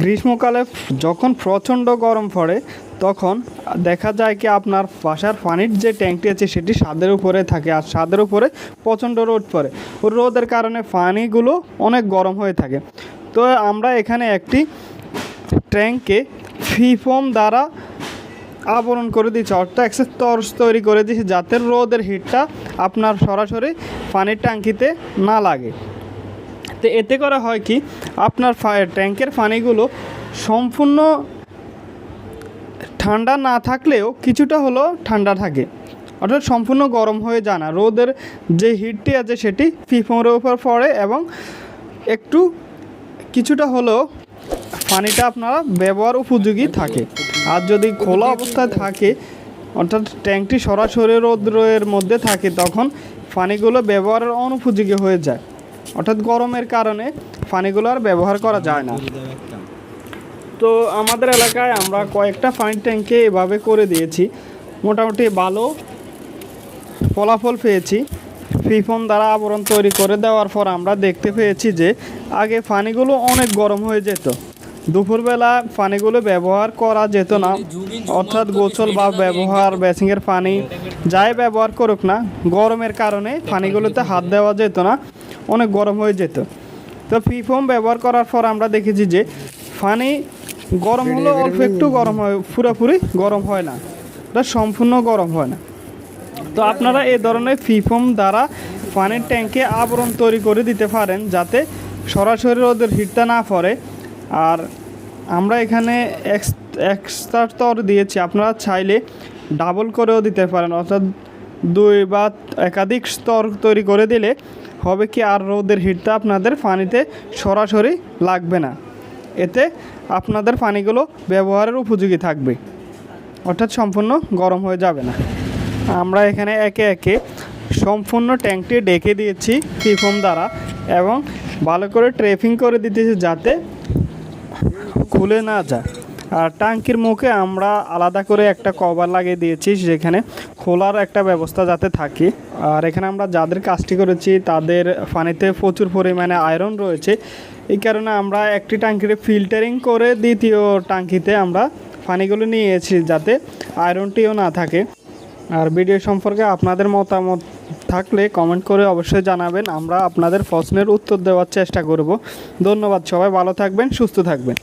গ্রীষ্মকালে যখন প্রচণ্ড গরম পড়ে, তখন দেখা যায় কি আপনার বাসার পানির যে ট্যাঙ্কটি আছে, সেটি ছাদের উপরে থাকে আর ছাদের উপরে প্রচণ্ড রোদ পড়ে। রোদের কারণে পানিগুলো অনেক গরম হয়ে থাকে। তো আমরা এখানে একটি ট্যাঙ্কে ফিফোম দ্বারা আবরণ করে দিচ্ছে অর্থাৎ একটা তরস তৈরি করে দিয়েছে যাতে রোদের হিটটা আপনার সরাসরি পানির ট্যাঙ্কিতে না লাগে। তো এতে করে হয় কি? আপনার ট্যাঙ্কের পানিগুলো সম্পূর্ণ ঠান্ডা না থাকলেও কিছুটা হলো ঠান্ডা থাকে। অর্থাৎ সম্পূর্ণ গরম হয়ে যায় না। রোদের যে হিটটি আছে সেটি ফিফোমের উপর পড়ে এবং একটু কিছুটা হলেও পানিটা আপনারা ব্যবহার উপযোগী থাকে। আর যদি খোলা অবস্থায় থাকে, অর্থাৎ ট্যাঙ্কটি সরাসরি রৌদ্রের মধ্যে থাকে, তখন পানিগুলো ব্যবহারের অনুপযোগী হয়ে যায়। অর্থাৎ গরমের কারণে পানিগুলো আর ব্যবহার করা যায় না। তো আমাদের এলাকায় আমরা কয়েকটা পানির ট্যাঙ্কে এভাবে করে দিয়েছি। মোটামুটি ভালো ফলাফল পেয়েছি। ফিফোন দ্বারা আবরণ তৈরি করে দেওয়ার পর আমরা দেখতে পেয়েছি যে, আগে পানিগুলো অনেক গরম হয়ে যেত। দুপুরবেলা পানিগুলো ব্যবহার করা যেত না। অর্থাৎ গোসল বা ব্যবহার বেসিংয়ের পানি যাই ব্যবহার করুক না, গরমের কারণে পানিগুলোতে হাত দেওয়া যেত না, অনেক গরম হয়ে যেত। তো ফিফোম ব্যবহার করার পর আমরা দেখেছি যে, পানি গরম হলে, অল্প একটু গরম হয়, পুরোপুরি গরম হয় না। এটা সম্পূর্ণ গরম হয় না। তো আপনারা এই ধরনের ফিফোম দ্বারা পানির ট্যাঙ্কে আবরণ তৈরি করে দিতে পারেন, যাতে সরাসরি রোদের হিটটা না পড়ে। আর আমরা এখানে এক্স এক্সট্রা স্তর দিয়েছি। আপনারা চাইলে ডাবল করেও দিতে পারেন। অর্থাৎ দুই বা একাধিক স্তর তৈরি করে দিলে হবে কি আর রোদের হিটটা আপনাদের পানিতে সরাসরি লাগবে না। এতে আপনাদের পানিগুলো ব্যবহারের উপযোগী থাকবে। অর্থাৎ সম্পূর্ণ গরম হয়ে যাবে না। আমরা এখানে একে একে সম্পূর্ণ ট্যাঙ্কটি ডেকে দিয়েছি ফিফোম দ্বারা এবং ভালো করে ট্রেফিং করে দিতেছি যাতে খুলে না যায়। আর ট্যাঙ্কির মুখে আমরা আলাদা করে একটা কভার লাগিয়ে দিয়েছি, যেখানে খোলার একটা ব্যবস্থা যাতে থাকে। আর এখানে আমরা যাদের কাজটি করেছি, তাদের পানিতে প্রচুর পরিমাণে আয়রন রয়েছে। এই কারণে আমরা একটি ট্যাঙ্কিতে ফিল্টারিং করে দ্বিতীয় ট্যাঙ্কিতে আমরা পানিগুলো নিয়েছি, যাতে আয়রনটিও না থাকে। আর ভিডিও সম্পর্কে আপনাদের মতামত থাকলে কমেন্ট করে অবশ্যই জানাবেন। আমরা আপনাদের প্রশ্নের উত্তর দেওয়ার চেষ্টা করব। ধন্যবাদ সবাই, ভালো থাকবেন, সুস্থ থাকবেন।